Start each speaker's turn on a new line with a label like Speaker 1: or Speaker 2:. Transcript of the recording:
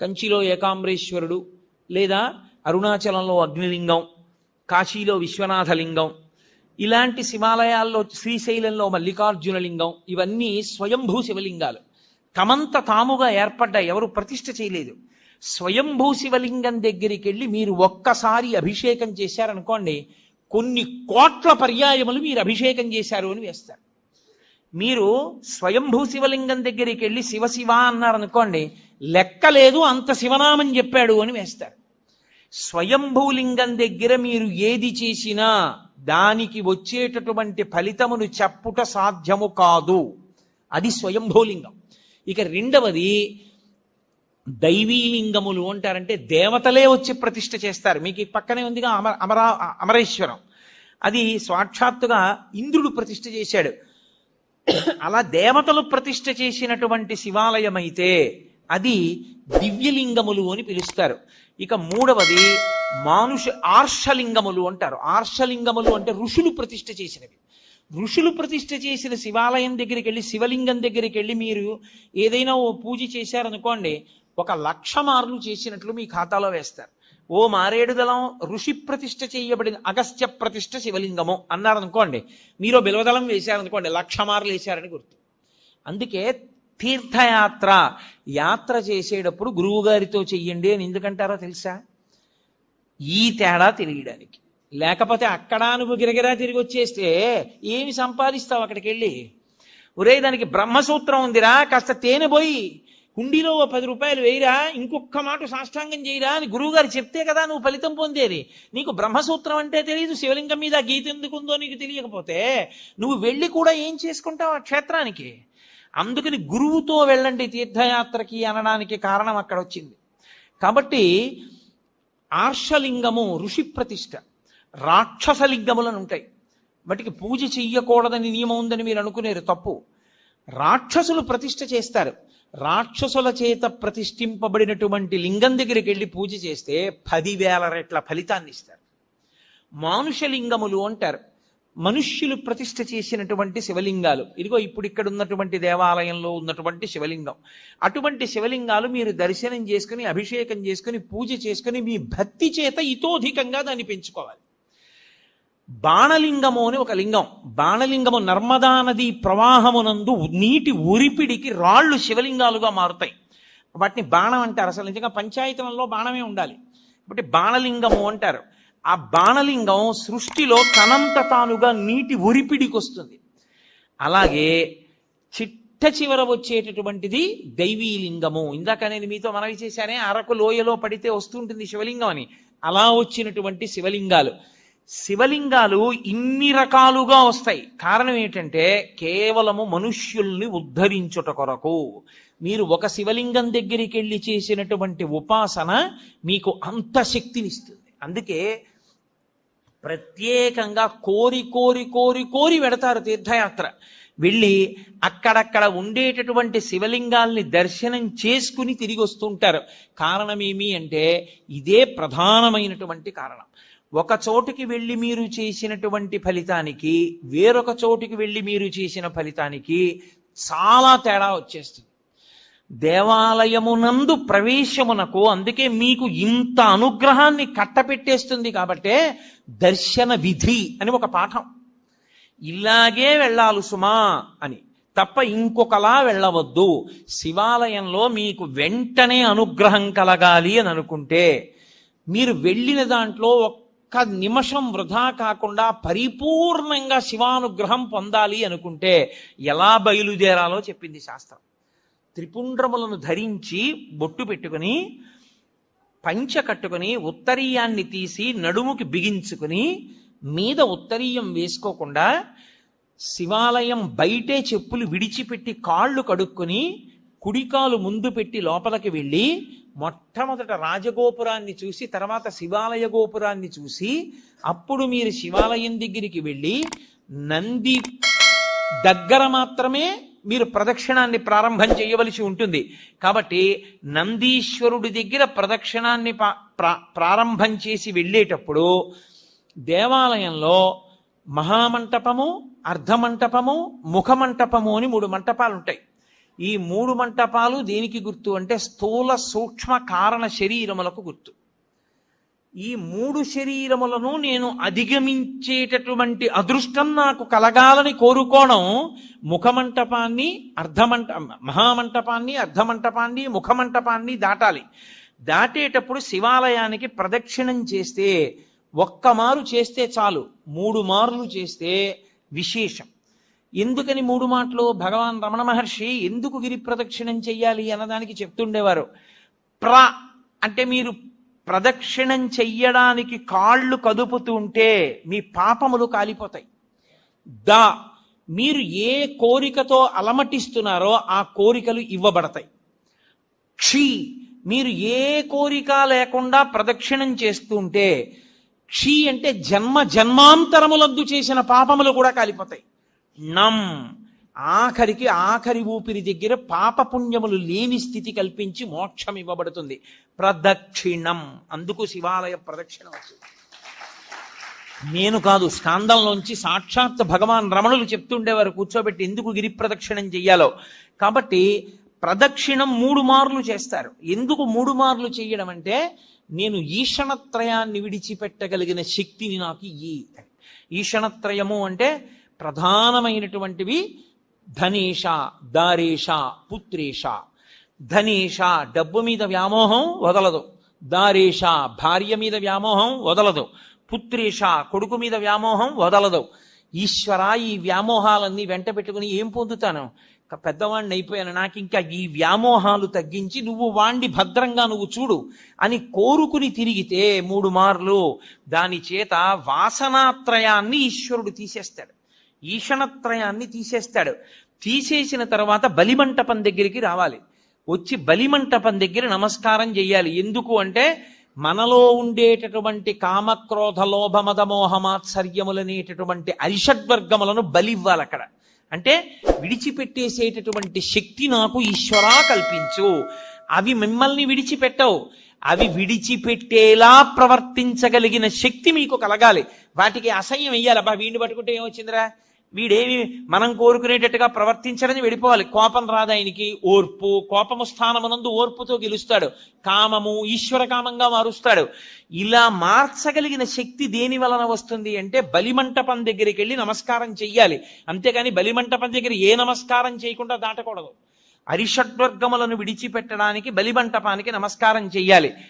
Speaker 1: కంచిలో ఏకాంబరేశ్వరుడు లేదా అరుణాచలంలో అగ్నిలింగం కాశీలో విశ్వనాథలింగం ఇలాంటి శివాలయాల్లో శ్రీశైలంలో మల్లికార్జున లింగం ఇవన్నీ స్వయంభూ శివలింగాలు. తమంత తాముగా ఏర్పడ్డ ఎవరు ప్రతిష్ఠ చేయలేదు. స్వయంభూ శివలింగం దగ్గరికి వెళ్ళి మీరు ఒక్కసారి అభిషేకం చేశారనుకోండి కొన్ని కోట్ల పర్యాయములు మీరు అభిషేకం చేశారు అని వేస్తారు. మీరు స్వయంభూ శివలింగం దగ్గరికి వెళ్ళి శివ శివ అన్నారనుకోండి లెక్కలేదు అంత శివనామం చెప్పాడు అని వేస్తారు. స్వయంభూలింగం దగ్గర మీరు ఏది చేసినా దానికి వచ్చేటటువంటి ఫలితమును చెప్పుట సాధ్యము కాదు. అది స్వయంభూలింగం. ఇక రెండవది దైవీలింగములు అంటారంటే దేవతలే వచ్చి ప్రతిష్ఠ చేస్తారు. మీకు పక్కనే ఉందిగా అమర అమరా అమరేశ్వరం. అది సాక్షాత్తుగా ఇంద్రుడు ప్రతిష్ఠ చేశాడు. అలా దేవతలు ప్రతిష్ఠ చేసినటువంటి శివాలయం అయితే అది దివ్యలింగములు అని పిలుస్తారు. ఇక మూడవది మానుష ఆర్షలింగములు అంటారు. ఆర్షలింగములు అంటే ఋషులు ప్రతిష్ఠ చేసినవి. ఋషులు ప్రతిష్ఠ చేసిన శివాలయం దగ్గరికి వెళ్ళి శివలింగం దగ్గరికి వెళ్ళి మీరు ఏదైనా ఓ పూజ చేశారనుకోండి ఒక లక్ష మార్లు చేసినట్లు మీ ఖాతాలో వేస్తారు. ఓ మారేడుదలం ఋషి ప్రతిష్ఠ చేయబడిన అగస్త్య ప్రతిష్ఠ శివలింగము అన్నారనుకోండి మీరు బిలవదళం వేశారనుకోండి లక్ష మార్లు వేశారని గుర్తు. అందుకే తీర్థయాత్ర యాత్ర చేసేటప్పుడు గురువు గారితో చెయ్యండి అని ఎందుకంటారో తెలుసా? ఈ తేడా తెలియడానికి. లేకపోతే అక్కడ నువ్వు గిరగిరా తిరిగి వచ్చేస్తే ఏమి సంపాదిస్తావు అక్కడికి వెళ్ళి ఒరే దానికి బ్రహ్మసూత్రం ఉందిరా కాస్త తేనె పోయి కుండీలో ఓ పది రూపాయలు వేయిరా ఇంకొక మాట సాష్టాంగం చేయరా అని గురువుగారు చెప్తే కదా నువ్వు ఫలితం పొందేది. నీకు బ్రహ్మసూత్రం అంటే తెలియదు శివలింగం మీద గీత ఎందుకుందో నీకు తెలియకపోతే నువ్వు వెళ్ళి కూడా ఏం చేసుకుంటావు ఆ క్షేత్రానికి? అందుకని గురువుతో వెళ్ళండి తీర్థయాత్రకి అనడానికి కారణం అక్కడ వచ్చింది కాబట్టి ఆర్షలింగము ఋషి ప్రతిష్ట రాక్షసలింగములను ఉంటాయి. వాటికి పూజ చెయ్యకూడదని నియమం ఉందని మీరు అనుకునేరు తప్పు. రాక్షసులు ప్రతిష్ట చేస్తారు. రాక్షసుల చేత ప్రతిష్ఠింపబడినటువంటి లింగం దగ్గరికి వెళ్ళి పూజ చేస్తే పదివేల రెట్ల ఫలితాన్ని ఇస్తారు మానుషలింగములు అంటారు. మనుష్యులు ప్రతిష్ఠ చేసినటువంటి శివలింగాలు. ఇదిగో ఇప్పుడు ఇక్కడ ఉన్నటువంటి దేవాలయంలో ఉన్నటువంటి శివలింగం. అటువంటి శివలింగాలు మీరు దర్శనం చేసుకుని అభిషేకం చేసుకుని పూజ చేసుకుని మీ భక్తి చేత ఇతోధికంగా దాన్ని పెంచుకోవాలి. బాణలింగము అని ఒక లింగం. బాణలింగము నర్మదా నది ప్రవాహమునందు నీటి ఉరిపిడికి రాళ్ళు శివలింగాలుగా మారుతాయి. వాటిని బాణం అంటారు. అసలు నిజంగా పంచాయతనంలో బాణమే ఉండాలి. కాబట్టి బాణలింగము అంటారు. ఆ బాణలింగం సృష్టిలో తనంత తానుగా నీటి ఉరిపిడికి వస్తుంది అలాగే చిట్ట చివర వచ్చేటటువంటిది దైవీ లింగము ఇందాక నేను మీతో మనవి చేశానే అరకు లోయలో పడితే వస్తుంటుంది శివలింగం అని. అలా వచ్చినటువంటి శివలింగాలు. శివలింగాలు ఇన్ని రకాలుగా వస్తాయి. కారణం ఏంటంటే కేవలము మనుష్యుల్ని ఉద్ధరించుట కొరకు. మీరు ఒక శివలింగం దగ్గరికి వెళ్ళి చేసినటువంటి ఉపాసన మీకు అంత శక్తినిస్తుంది. అందుకే ప్రత్యేకంగా కోరి కోరి కోరి కోరి వెడతారు తీర్థయాత్ర. వెళ్ళి అక్కడక్కడ ఉండేటటువంటి శివలింగాల్ని దర్శనం చేసుకుని తిరిగి వస్తుంటారు. కారణం అంటే ఇదే ప్రధానమైనటువంటి కారణం. ఒక చోటుకి వెళ్ళి మీరు చేసినటువంటి ఫలితానికి వేరొక చోటుకి వెళ్ళి మీరు చేసిన ఫలితానికి చాలా తేడా వచ్చేస్తుంది. దేవాలయమునందు ప్రవేశమునకు అందుకే మీకు ఇంత అనుగ్రహాన్ని కట్టపెట్టేస్తుంది కాబట్టే దర్శన విధి అని ఒక పాఠం. ఇలాగే వెళ్ళాలి సుమా అని. తప్ప ఇంకొకలా వెళ్ళవద్దు. శివాలయంలో మీకు వెంటనే అనుగ్రహం కలగాలి అని అనుకుంటే మీరు వెళ్ళిన దాంట్లో ఒక్క నిమిషం వృధా కాకుండా పరిపూర్ణంగా శివానుగ్రహం పొందాలి అనుకుంటే ఎలా బయలుదేరాలో చెప్పింది శాస్త్రం. త్రిపుండ్రములను ధరించి బొట్టు పెట్టుకుని పంచ కట్టుకుని ఉత్తరీయాన్ని తీసి నడుముకి బిగించుకుని మీద ఉత్తరీయం వేసుకోకుండా శివాలయం బయటే చెప్పులు విడిచిపెట్టి కాళ్ళు కడుక్కొని కుడికాలు ముందు పెట్టి లోపలికి వెళ్ళి మొట్టమొదట రాజగోపురాన్ని చూసి తర్వాత శివాలయ గోపురాన్ని చూసి అప్పుడు మీరు శివాలయం దగ్గరికి వెళ్ళి నంది దగ్గర మాత్రమే మీరు ప్రదక్షిణాన్ని ప్రారంభం చేయవలసి ఉంటుంది. కాబట్టి నందీశ్వరుడి దగ్గర ప్రదక్షిణాన్ని పా- ప్రా- ప్రారంభం చేసి వెళ్ళేటప్పుడు దేవాలయంలో మహామంటపము అర్ధమంటపము ముఖమంటపము అని మూడు మంటపాలు ఉంటాయి. ఈ మూడు మంటపాలు దేనికి గుర్తు అంటే స్థూల సూక్ష్మ కారణ శరీరములకు గుర్తు. ఈ మూడు శరీరములను నేను అధిగమించేటటువంటి అదృష్టం నాకు కలగాలని కోరుకోవడం ముఖమంటపాన్ని అర్ధమంట మహామంటపాన్ని అర్ధమంటపాన్ని ముఖమంటపాన్ని దాటాలి. దాటేటప్పుడు శివాలయానికి ప్రదక్షిణం చేస్తే ఒక్క మారు చేస్తే చాలు. మూడు మార్లు చేస్తే విశేషం. ఎందుకని మూడు మాటలు? భగవాన్ రమణ మహర్షి ఎందుకు గిరి ప్రదక్షిణం చెయ్యాలి అన్నదానికి చెప్తుండేవారు. ప్ర అంటే మీరు ప్రదక్షిణం చెయ్యడానికి కాళ్ళు కదుపుతుంటే మీ పాపములు కాలిపోతాయి. ద మీరు ఏ కోరికతో అలమటిస్తున్నారో ఆ కోరికలు ఇవ్వబడతాయి. క్షీ మీరు ఏ కోరిక లేకుండా ప్రదక్షిణం చేస్తుంటే క్షీ అంటే జన్మ జన్మాంతరములందు చేసిన పాపములు కూడా కాలిపోతాయి. నమ్ ఆఖరికి ఆఖరి ఊపిరి దగ్గర పాపపుణ్యములు లేని స్థితి కల్పించి మోక్షం ఇవ్వబడుతుంది. ప్రదక్షిణం. అందుకు శివాలయ ప్రదక్షిణ వచ్చింది నేను కాదు స్కాందంలోంచి సాక్షాత్ భగవాన్ రమణులు చెప్తుండేవారు కూర్చోబెట్టి ఎందుకు గిరి ప్రదక్షిణం చెయ్యాలో. కాబట్టి ప్రదక్షిణం మూడు మార్లు చేస్తారు. ఎందుకు మూడు మార్లు చేయడం అంటే నేను ఈషణత్రయాన్ని విడిచిపెట్టగలిగిన శక్తిని నాకు ఈ ఈషణత్రయము అంటే ప్రధానమైనటువంటివి ధనేష దారేష పుత్రేష. ధనీష డబ్బు మీద వ్యామోహం వదలదు. దారేష భార్య మీద వ్యామోహం వదలదు. పుత్రేష కొడుకు మీద వ్యామోహం వదలదు. ఈశ్వర ఈ వ్యామోహాలన్నీ వెంట పెట్టుకుని ఏం పొందుతాను? పెద్దవాణ్ణి అయిపోయాను. నాకు ఇంకా ఈ వ్యామోహాలు తగ్గించి నువ్వు వాణ్ణి భద్రంగా నువ్వు చూడు అని కోరుకుని తిరిగితే మూడు మార్లు దాని చేత వాసనాత్రయాన్ని ఈశ్వరుడు తీసేస్తాడు. ఈషణత్రయాన్ని తీసేస్తాడు. తీసేసిన తర్వాత బలిమంటపం దగ్గరికి రావాలి. వచ్చి బలిమంటపం దగ్గర నమస్కారం చెయ్యాలి ఎందుకు అంటే మనలో ఉండేటటువంటి కామక్రోధ లోభ మదమోహమాత్సర్యములనేటటువంటి అరిషడ్వర్గములను బలివ్వాలి అక్కడ. అంటే విడిచిపెట్టేసేటటువంటి శక్తి నాకు ఈశ్వరా కల్పించు. అవి మిమ్మల్ని విడిచిపెట్టవు. అవి విడిచిపెట్టేలా ప్రవర్తించగలిగిన శక్తి మీకు కలగాలి. వాటికి అసహ్యం వెయ్యాలి. అబ్బా వీడిని పట్టుకుంటే ఏమొచ్చిందిరా? వీడేమి మనం కోరుకునేటట్టుగా ప్రవర్తించడని వెళ్ళిపోవాలి. కోపం రాదు ఆయనకి. ఓర్పు కోపము స్థానమునందు ఓర్పుతో గెలుస్తాడు. కామము ఈశ్వర కామంగా మారుస్తాడు. ఇలా మార్చగలిగిన శక్తి దేని వలన వస్తుంది అంటే బలిమంటపం దగ్గరికి వెళ్ళి నమస్కారం చెయ్యాలి. అంతేకాని బలిమంటపం దగ్గర ఏ నమస్కారం చేయకుండా దాటకూడదు. అరిషడ్వర్గములను విడిచిపెట్టడానికి బలిమంటపానికి నమస్కారం చెయ్యాలి.